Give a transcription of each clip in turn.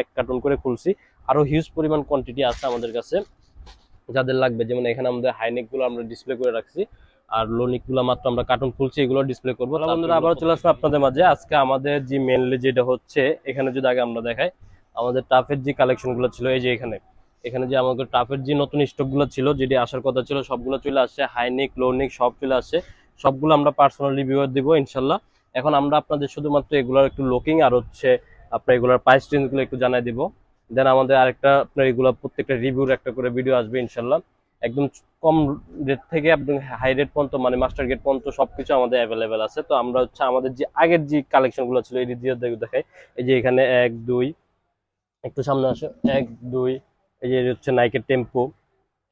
এক কার্টন করে খুলছি। আরও হিউজ পরিমাণ কোয়ান্টিটি আছে আমাদের কাছে। যাদের লাগবে যেমন এখানে আমাদের হাইনেকগুলো আমরা ডিসপ্লে করে রাখছি। আর লোনিকগুলো মাত্র আমরা কার্টুন খুলছি এগুলো ডিসপ্লে করব। বন্ধুরা আবার চলে আসব আপনাদের মাঝে। আজকে আমাদের যে মেনলি যেটা হচ্ছে এখানে যদি আগে আমরা দেখাই আমাদের টাফের যে কালেকশনগুলো ছিল এই যে এখানে। এখানে যে আমাদের টাফের যে নতুন স্টকগুলো ছিল যেটি আসার কথা ছিল সবগুলো চলে আসছে। হাইনিক লোনিক সব চলে আসছে। সবগুলো আমরা পার্সোনালি রিভিউ দিব ইনশাল্লাহ। এখন আমরা আপনাদের শুধুমাত্র এগুলোর একটু লুকিং আর হচ্ছে আপনার এগুলোর প্রাইস রেঞ্জগুলো একটু জানাই দিব। দেন আমাদের আরেকটা আপনার এগুলো প্রত্যেকটা রিভিউর একটা করে ভিডিও আসবে ইনশাল্লাহ। একদম কম রেট থেকে একদম হাই রেট পর্যন্ত মানে মাস্টার গেট পর্যন্ত সবকিছু আমাদের অ্যাভেলেবেল আছে। তো আমরা হচ্ছে আমাদের যে আগের যে কালেকশনগুলো ছিল, এই দিয়ে দেখাই, এই যে এখানে এক, দুই, একটু সামনে আসো, এক, দুই, এই যে হচ্ছে নাইকের টেম্পো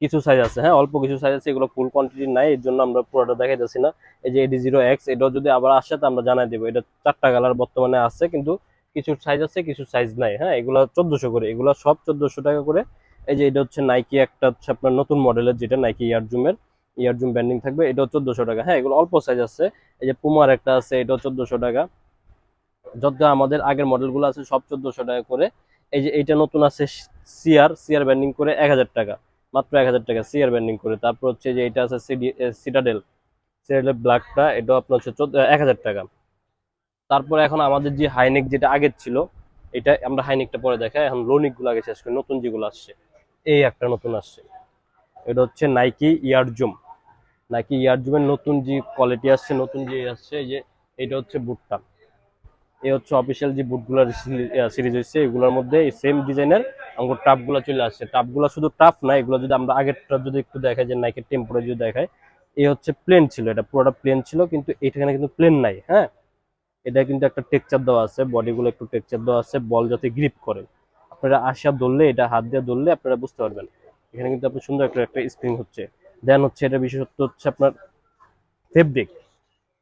কিছু সাইজ আছে হ্যাঁ অল্প কিছু সাইজ আছে, এগুলো ফুল কোয়ান্টিটি নাই এর জন্য আমরা পুরোটা দেখাই যাচ্ছি না। এই যে এডি জিরো এক্স এটাও যদি আবার আসে, তো আমরা জানাই দেবো। এটা চারটা কালার বর্তমানে আছে, কিন্তু কিছু সাইজ আছে কিছু সাইজ নাই হ্যাঁ? এগুলো চোদ্দশো করে। এগুলো সব চোদ্দশো টাকা করে। এই যে এটা হচ্ছে নাইকি একটা হচ্ছে আপনার নতুন মডেলের যেটা নাইকি ইয়ারজুমের ইয়ারজুম ব্যান্ডিং থাকবে, এটাও চোদ্দশো টাকা। হ্যাঁ এগুলো অল্প সাইজ আছে। এই যে পুমার একটা আছে, এটাও চোদ্দশো টাকা। যত আমাদের আগের মডেলগুলো আছে, সব চোদ্দশো টাকা করে। এই যে এইটা নতুন আছে সিআর সিআর ব্যান্ডিং করে এক হাজার টাকা। মাত্র এক হাজার টাকা সিআর ব্যান্ডিং করে। তারপর হচ্ছে যে এটা আছে সিডি সিটাডেল সিটাডেল ব্ল্যাকটা এটাও আপনার হচ্ছে এক হাজার টাকা। তারপর এখন আমাদের যে হাইনেক যেটা আগের ছিল, এটা আমরা হাইনেকটা পরে দেখাই। এখন লোনিকগুলো আগে শেষ করি, নতুন যেগুলো আসছে, এই একটা নতুন আসছে। এটা হচ্ছে নাইকি ইয়ারজুম। নাইকি ইয়ারজুমের নতুন যে কোয়ালিটি আসছে, নতুন যে আসছে যে এটা হচ্ছে বুটটা। এই হচ্ছে অফিসিয়াল যে বুটগুলোর সিরিজ হচ্ছে এগুলোর মধ্যে সেম ডিজাইনের আমার টাপগুলো চলে আসছে। টাপগুলো শুধু টাপ না, এগুলো যদি আমরা আগেরটা যদি একটু দেখাই, যে নাইকের টেম্পোরা যদি দেখায় এই হচ্ছে প্লেন ছিল, এটা পুরোটা প্লেন ছিল, কিন্তু এখানে কিন্তু প্লেন নাই হ্যাঁ? এটা কিন্তু একটা টেক্সচার দেওয়া আছে বডিগুলো একটু টেক্সচার দেওয়া আছে বল যাতে গ্রিপ করে। আপনারা আসা ধরলে, এটা হাত দিয়ে ধরলে আপনারা বুঝতে পারবেন। এখানে কিন্তু আপনার সুন্দর একটা একটা স্প্রিং হচ্ছে। দেন হচ্ছে এটা বিশেষত্ব হচ্ছে আপনার ফেব্রিক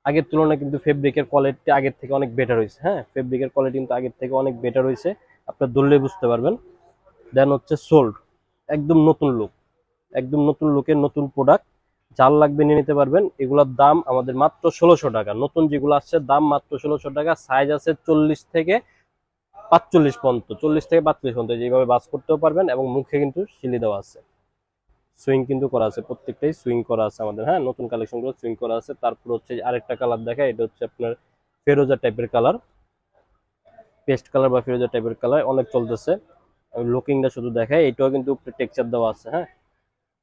আগের তুলনায় কিন্তু ফেব্রিকের কোয়ালিটি আগের থেকে অনেক বেটার হয়েছে হ্যাঁ? ফেব্রিকের কোয়ালিটি কিন্তু আগের থেকে অনেক বেটার হয়েছে। আপনার ধরলে বুঝতে পারবেন। দেন হচ্ছে সোল্ড একদম নতুন লুক একদম নতুন লুকের নতুন প্রোডাক্ট যার লাগবে নিয়ে নিতে পারবেন। এগুলোর দাম আমাদের মাত্র ষোলোশো টাকা। নতুন যেগুলো আসছে, দাম মাত্র ষোলোশো টাকা। সাইজ আছে চল্লিশ থেকে পাঁচচল্লিশ পর্যন্ত। চল্লিশ থেকে পাঁচচল্লিশ পর্যন্ত, যেভাবে বাস করতেও পারবেন এবং মুখে কিন্তু সিলি দেওয়া আছে। সুইং কিন্তু করা আছে, প্রত্যেকটাই সুইং করা আছে আমাদের। হ্যাঁ নতুন কালেকশনগুলো সুইং করা আছে। তারপর হচ্ছে আরেকটা কালার দেখা এটা হচ্ছে আপনার ফেরোজা টাইপের কালার পেস্ট কালার বা ফেরোজা টাইপের কালার অনেক চলতেছে। লুকিংটা শুধু দেখাই, এটাও কিন্তু টেক্সচার দেওয়া আছে হ্যাঁ।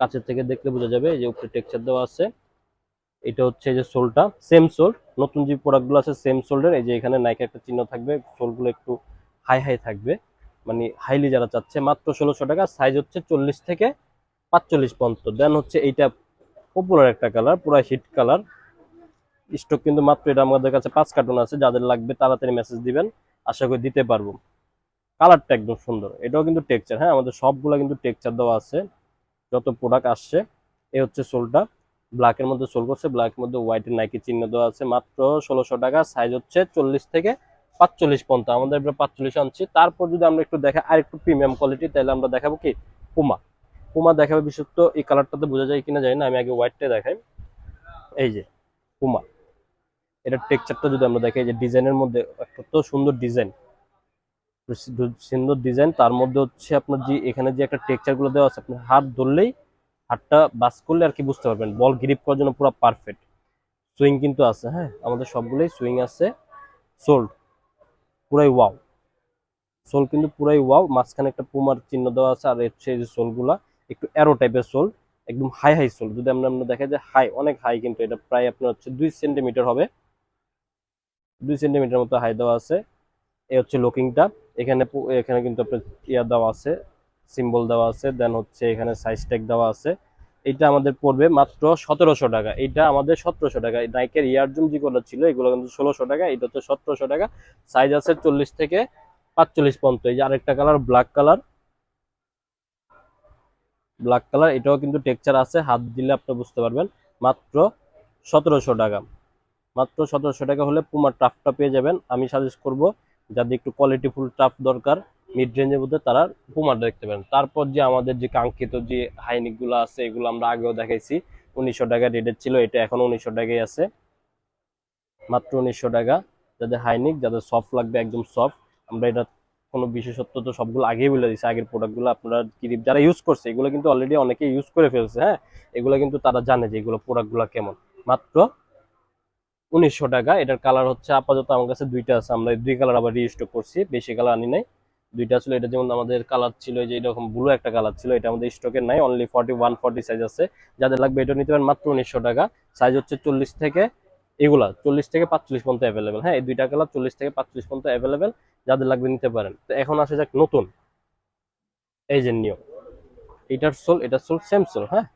কাছের থেকে দেখলে বোঝা যাবে এই যে উপরে টেক্সচার দেওয়া আছে। এটা হচ্ছে যে সোলটা সেম সোল। নতুন যে প্রোডাক্টগুলো আছে সেম সোল্ডের এই যে এখানে নাইকে একটা চিহ্ন থাকবে, সোলগুলো একটু হাই হাই থাকবে। মানে হাইলি যারা চাচ্ছে, মাত্র ষোলোশো টাকা সাইজ হচ্ছে চল্লিশ থেকে পাঁচচল্লিশ পর্যন্ত। দেন হচ্ছে এইটা পপুলার একটা কালার পুরো হিট কালার স্টক কিন্তু মাত্র এটা আমাদের কাছে পাঁচ কার্টুন আছে, যাদের লাগবে তাড়াতাড়ি মেসেজ দিবেন। আশা করি দিতে পারব। কালারটা একদম সুন্দর। এটাও কিন্তু টেক্সচার হ্যাঁ? আমাদের সবগুলো কিন্তু টেক্সচার দেওয়া আছে। যত প্রোডাক্ট আসছে, এ হচ্ছে সোলটা। ব্ল্যাকের মধ্যে সোল করছে ব্ল্যাকের মধ্যে হোয়াইটের নাইকি চিহ্ন দেওয়া আছে। মাত্র ষোলোশো টাকা সাইজ হচ্ছে চল্লিশ থেকে পাঁচচল্লিশ পর্যন্ত। আমাদের এবার পাঁচচল্লিশ আনছি। তারপর যদি আমরা একটু দেখা আর একটু প্রিমিয়াম কোয়ালিটি তাহলে আমরা দেখাবো কি? পুমা পুমা দেখাবে বিশেষত, এই কালারটাতে বোঝা যায় কিনা জানি না, আমি আগে হোয়াইটটা দেখাই। এই যে পুমা এটার টেক্সচারটা যদি আমরা দেখি এই যে ডিজাইনের মধ্যে, একটা তো সুন্দর ডিজাইন সুন্দর ডিজাইন তার মধ্যে হচ্ছে আপনার যে এখানে যে একটা টেক্সচারগুলো দেওয়া আছে, আপনি হাত ধরলেই হাতটা বাস করলে আর কি বুঝতে পারবেন। বল গ্রিপ করার জন্য পুরো পারফেক্ট সুইং কিন্তু আছে হ্যাঁ? আমাদের সবগুলোই সুইং আছে। সোল্ড পুরাই ওয়াও সোল কিন্তু পুরাই ওয়াও মাঝখানে একটা পুমার চিহ্ন দেওয়া আছে, আর হচ্ছে যে সোলগুলা একটু অ্যারো টাইপের সোল একদম হাই হাই সোল যদি আমরা আমরা দেখা যায় হাই অনেক হাই কিন্তু এটা প্রায় আপনার হচ্ছে দুই সেন্টিমিটার হবে। দুই সেন্টিমিটার মতো হাই দেওয়া আছে। এই হচ্ছে লুকিংটা এখানে এখানে কিন্তু আপনার ইয়া দেওয়া আছে সিম্বল দেওয়া আছে দেন হচ্ছে এখানে সাইজ ট্যাগ দেওয়া আছে। এটা আমাদের পড়বে মাত্র সতেরোশো টাকা। এটা আমাদের সতেরোশো টাকা। নাইকের ইয়ার ইয়ারজুম যেগুলো ছিল, এগুলো কিন্তু ষোলোশো টাকা। এটা হচ্ছে সতেরোশো টাকা। সাইজ আছে চল্লিশ থেকে পাঁচচল্লিশ পর্যন্ত। এই যে আরেকটা colour black colour black colour এটাও কিন্তু টেক্সচার আছে। হাত দিলে আপনি বুঝতে পারবেন। মাত্র সতেরোশো টাকা। মাত্র সতেরোশো টাকা হলে পুমার টাফটা পেয়ে যাবেন। আমি সাজেস্ট করব যাদের একটু কোয়ালিটিফুল টাফ দরকার মিড রেঞ্জের মধ্যে তারা পুমার দেখতে পারেন। তারপর যে আমাদের যে কাঙ্ক্ষিত যে হাইনিকগুলো আছে, এগুলো আমরা আগেও দেখাইছি। উনিশশো টাকা রেটের ছিল, এটা এখন উনিশশো টাকাই আছে। মাত্র উনিশশো টাকা। যাদের হাইনিক যাদের সফট লাগবে, একদম সফট আমরা এটা কোনো বিশেষত্ব তো সবগুলো আগেই বলে দিছে আগের প্রোডাক্টগুলো আপনারা ক্রিপ যারা ইউজ করছে, এগুলো কিন্তু অলরেডি অনেকে ইউজ করে ফেলছে হ্যাঁ? এগুলো কিন্তু তারা জানে যে এগুলো প্রোডাক্টগুলো কেমন। মাত্র উনিশশো টাকা। এটার কালার হচ্ছে আপাতত আমার কাছে দুইটা আছে। আমরা দুই কালার আবার রিস্টক করছি, বেশি কালার আনি নাই। দুইটা ছিল, এটা যেমন আমাদের কালার ছিল যে এরকম ব্লু একটা কালার ছিল, এটা আমাদের স্টকে নাই। Only forty one forty size আছে। যাদের লাগবে এটা নিতে পারেন মাত্র উনিশশো টাকা। সাইজ হচ্ছে চল্লিশ থেকে এগুলা, চল্লিশ থেকে পাঁচচল্লিশ পর্যন্ত অ্যাভেলেবেল হ্যাঁ এই দুইটা কালার চল্লিশ থেকে পাঁচচল্লিশ পর্যন্ত অ্যাভেলেবেল যাদের লাগবে নিতে পারেন। তো এখন আসে যাক নতুন। এই যে নিয়ম এটার সোল এটার সোল সেম সোল হ্যাঁ?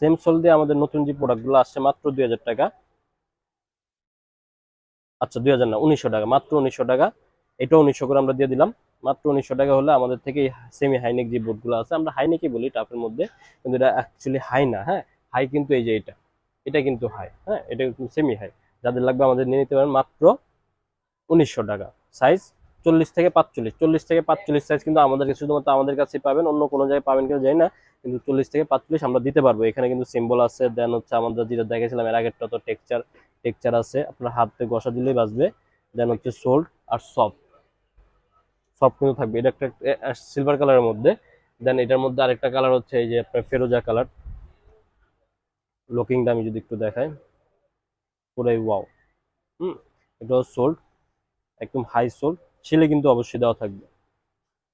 সেম সোল দিয়ে আমাদের নতুন যে প্রোডাক্টগুলো আসছে মাত্র দুই হাজার টাকা। আচ্ছা দুই হাজার না, উনিশশো টাকা, মাত্র উনিশশো টাকা। এটা উনিশশো করে আমরা দিয়ে দিলাম। মাত্র উনিশশো টাকা হলে আমাদের থেকে সেমি হাইনেক যে বোর্ডগুলো আছে, আমরা হাইনেকই বলি টাপের মধ্যে, কিন্তু এটা অ্যাকচুয়ালি হাই না হ্যাঁ? হাই কিন্তু এই যে এটা এটা কিন্তু হাই হ্যাঁ? এটা কিন্তু সেমি হাই যাদের লাগবে আমাদের নিয়ে নিতে পারেন মাত্র উনিশশো টাকা। সাইজ চল্লিশ থেকে পাঁচচল্লিশ। চল্লিশ থেকে পাঁচচল্লিশ সাইজ কিন্তু আমাদের শুধুমাত্র আমাদের কাছে পাবেন, অন্য কোনো জায়গায় পাবেন কেউ জানি না, কিন্তু চল্লিশ থেকে পাঁচচল্লিশ আমরা দিতে পারব। এখানে কিন্তু সিম্বল আছে দেন হচ্ছে আমাদের যেটা দেখেছিলাম এর আগেরটা তো টেক্সচার টেক্সচার আছে। আপনার হাতে ঘষা দিলেই বাঁচবে দেন হচ্ছে সোল্ড আর সফট সফট কিন্তু থাকবে। এটা একটা সিলভার কালারের মধ্যে। দেন এটার মধ্যে আরেকটা কালার হচ্ছে এই যে আপনার ফেরোজা কালার লুকিংটা আমি যদি একটু দেখাই, পুরাই ওয়াও হুম এটা সোল্ড একদম হাই সোল্ড শিলে কিন্তু অবশ্যই দেওয়া থাকবে।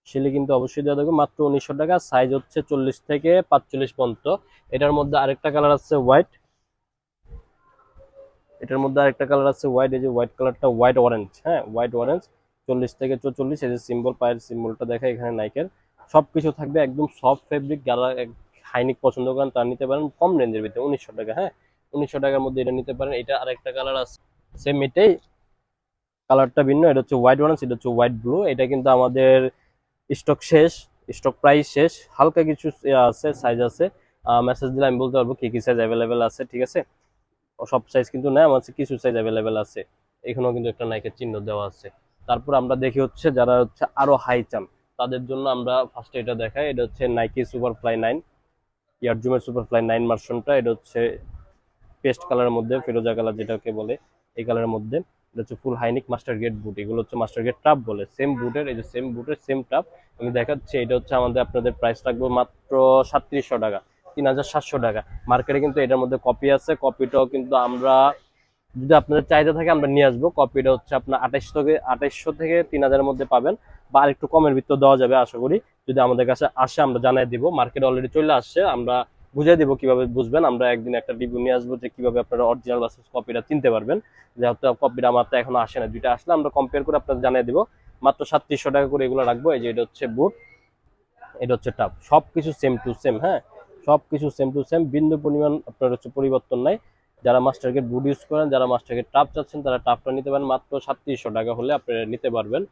শিলে কিন্তু অবশ্যই দেওয়া থাকবে মাত্র উনিশশো টাকা সাইজ হচ্ছে চল্লিশ থেকে পাঁচচল্লিশ পর্যন্ত। এটার মধ্যে আরেকটা কালার আছে হোয়াইট এটার মধ্যে আরেকটা কালার আছে হোয়াইট এই যে হোয়াইট কালারটা হোয়াইট অরেঞ্জ হ্যাঁ হোয়াইট অরেঞ্জ চল্লিশ থেকে চল্লিশ এই যে সিম্বল পায়ের সিম্বলটা দেখা এখানে নাইকের সবকিছু থাকবে একদম সফট ফেব্রিক যারা হাইনিক পছন্দ করেন তারা নিতে পারেন কম রেঞ্জের ভিতরে, উনিশশো টাকা হ্যাঁ। উনিশশো টাকার মধ্যে এটা নিতে পারেন। এটা আরেকটা কালার আছে সেম এটাই। কালারটা ভিন্ন, এটা হচ্ছে হোয়াইট অরেঞ্জ এটা হচ্ছে হোয়াইট ব্লু এটা কিন্তু আমাদের স্টক শেষ স্টক প্রাইস শেষ, হালকা কিছু আছে সাইজ আছে। মেসেজ দিলে আমি বলতে পারব কি কি সাইজ অ্যাভেলেবেল আছে, ঠিক আছে? সব সাইজ কিন্তু না আমার কিছু সাইজ অ্যাভেলেবেল আছে। এখানেও কিন্তু একটা নাইকের চিহ্ন দেওয়া আছে। তারপর আমরা দেখি হচ্ছে যারা হচ্ছে আরও হাই চান, তাদের জন্য আমরা ফার্স্টে এটা দেখাই, এটা হচ্ছে নাইকি সুপার ফ্লাই নাইন ইয়ারজুমের সুপার ফ্লাই নাইন ভার্সনটা এটা হচ্ছে পেস্ট কালারের মধ্যে, ফিরোজা কালার যেটাকে বলে, এই কালারের মধ্যে। এটা হচ্ছে ফুল হাইনিক মাস্টার গেট বুট এগুলো হচ্ছে মাস্টার গেট টাপ বলে সেম বুটের এই যে সেম বুটের সেম টাপ আমি দেখাচ্ছি, এটা হচ্ছে আমাদের, আপনাদের প্রাইস রাখব মাত্র সাতত্রিশশো টাকা, তিন হাজার সাতশো টাকা। মার্কেটে কিন্তু এটার মধ্যে কপি আছে কপিটাও কিন্তু আমরা, যদি আপনাদের চাহিদা থাকে আমরা নিয়ে আসব কপিটা হচ্ছে আপনার আঠাইশশো থেকে আঠাইশশো থেকে তিন হাজারের মধ্যে পাবেন, বা আর একটু কমের ভিতর দেওয়া যাবে, আশা করি। যদি আমাদের কাছে আসে, আমরা জানাই দিব মার্কেট অলরেডি চলে আসছে, আমরা বুঝিয়ে দিব কীভাবে বুঝবেন। আমরা একদিন একটা রিভিউ নিয়ে আসব যে কীভাবে আপনারা অরিজিনাল ভার্সেস কপিটা চিনতে পারবেন। যেহেতু কপিটা আমার তো এখনও আসে না, দুইটা আসলে আমরা কম্পেয়ার করে আপনাদের জানিয়ে দিব। মাত্র সাতত্রিশশো টাকা করে এগুলো রাখব। এই যে এটা হচ্ছে বুট এটা হচ্ছে টাপ সব কিছু সেম টু সেম হ্যাঁ? সব কিছু সেম টু সেম বিন্দু পরিমাণ আপনার হচ্ছে পরিবর্তন নাই। যারা মাস্টার গেট বুট ইউজ করেন, যারা মাস্টার গেট টাপ চাচ্ছেন, তারা টাপটা নিতে পারেন। মাত্র সাতত্রিশশো টাকা হলে আপনারা নিতে পারবেন।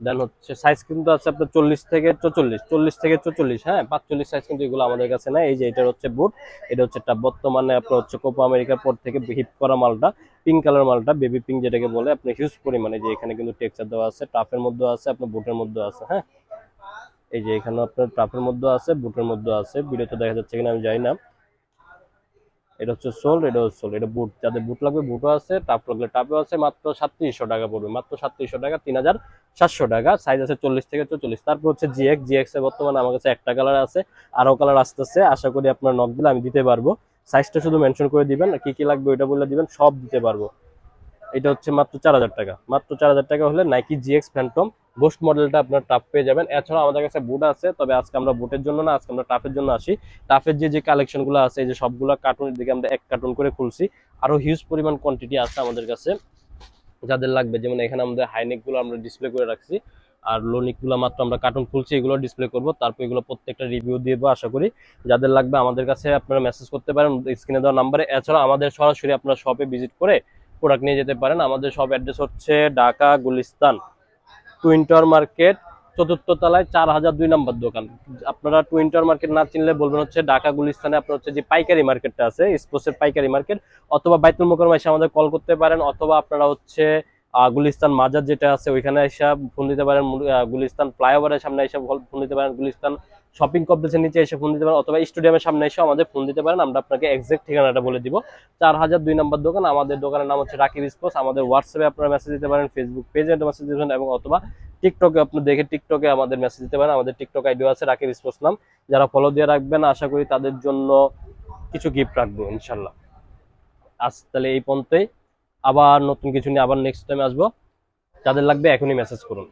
দেন হচ্ছে সাইজ কিন্তু আছে আপনার চল্লিশ থেকে চল্লিশ চল্লিশ থেকে চল্লিশ হ্যাঁ? পাঁচচল্লিশ সাইজ কিন্তু এগুলো আমাদের কাছে নাই। এই যে এটার হচ্ছে বুট এটা হচ্ছে একটা বর্তমানে আপনার হচ্ছে কোপা আমেরিকার পর থেকে হিপ করা মালটা পিঙ্ক কালার মালটা বেবি পিঙ্ক যেটাকে বলে, আপনি হিউজ পরিমাণে যে এখানে কিন্তু টেক্সচার দেওয়া আছে টাফের মধ্যে আছে, আপনার বুটের মধ্যে আছে হ্যাঁ? এই যে এখানে আপনার টাফের মধ্যে আছে বুটের মধ্যে আছে ভিডিওতে দেখা যাচ্ছে কিনা আমি জানি না। এটা হচ্ছে সোল, এটা হচ্ছে সোল, এটা বুট, যাদের বুট লাগবে বুটও আছে টাপ লাগলে টাপও আছে, মাত্র সাতত্রিশশো টাকা পড়বে, মাত্র সাতত্রিশশো টাকা, তিন হাজার সাতশো টাকা সাইজ আছে চল্লিশ থেকে চল্লিশ তারপর হচ্ছে জিএক্স জিএক্স এর বর্তমানে আমার কাছে একটা কালার আছে, আরও কালার আসতেছে, আশা করি আপনার নখ দিলে আমি দিতে পারব। সাইজটা শুধু মেনশন করে দিবেন কি কি লাগবে ওইটা বলে দিবেন, সব দিতে পারব। এটা হচ্ছে মাত্র চার হাজার টাকা। মাত্র চার হাজার টাকা হলে নাইকি জিএক্স ফ্যান্টম গোস্ট মডেলটা আপনার টাফ পেয়ে যাবেন। এছাড়াও আমাদের কাছে বুট আছে, তবে আজকে আমরা বুটের জন্য না, আজকে আমরা টাফের জন্য আসি। টাফের যে যে কালেকশনগুলো আছে, এই যে সবগুলো কার্টুনের দিকে আমরা এক কার্টুন করে খুলছি। আরও হিউজ পরিমাণ কোয়ান্টিটি আছে আমাদের কাছে, যাদের লাগবে। যেমন এখানে আমাদের হাইনেকগুলো আমরা ডিসপ্লে করে রাখছি, আর লোনিকগুলো মাত্র আমরা কার্টুন খুলছি, এগুলো ডিসপ্লে করব। তারপর এগুলো প্রত্যেকটা রিভিউ দিব, আশা করি। যাদের লাগবে আমাদের কাছে আপনারা মেসেজ করতে পারেন স্ক্রিনে দেওয়া নাম্বারে এছাড়া আমাদের সরাসরি আপনারা শপে ভিজিট করে প্রোডাক্ট নিয়ে যেতে পারেন। আমাদের সব অ্যাড্রেস হচ্ছে Dhaka Gulistan twin tower market চতুর্থ তলায় চার হাজার দুই নম্বর দোকান। আপনারা টুইন টাওয়ার মার্কেট না চিনলে বলবেন হচ্ছে ঢাকা গুলিস্তানে আপনার হচ্ছে যে পাইকারি মার্কেটটা আছে, স্পোর্টসের পাইকারি মার্কেট অথবা বাইতুল মোকারমা এসে আমাদের কল করতে পারেন, অথবা আপনারা হচ্ছে গুলিস্তান মাজার যেটা আছে ওইখানে এসে ফোন দিতে পারেন গুলিস্তান ফ্লাইওভারের সামনে এসে ফোন দিতে পারেন, গুলিস্তান শপিং কমপ্লেক্সের নিচে এসে ফোন দিতে পারেন অথবা স্টেডিয়ামের সামনে এসে আমাদের ফোন দিতে পারেন। আমরা আপনাকে এক্সাক্ট ঠিকানাটা বলে দিব। চার হাজার দুই নম্বর দোকান। আমাদের দোকানের নাম হচ্ছে রাকিব স্পোর্টস। আমাদের হোয়াটসঅ্যাপে আপনারা মেসেজ দিতে পারেন ফেসবুক পেজে মেসেজ দিতে পারেন এবং অথবা টিকটকে আপনি দেখে টিকটকে আমাদের মেসেজ দিতে পারেন। আমাদের টিকটক আইডিও আছে রাকিব স্পোর্টস নাম। যারা ফলো দিয়ে রাখবেন, আশা করি তাদের জন্য কিছু গিফট রাখব ইনশাল্লাহ আজ তাহলে এই পর্যন্তই। আবার নতুন কিছু নিয়ে আবার নেক্সট টাইম আসব। যাদের লাগবে এখনই মেসেজ করুন।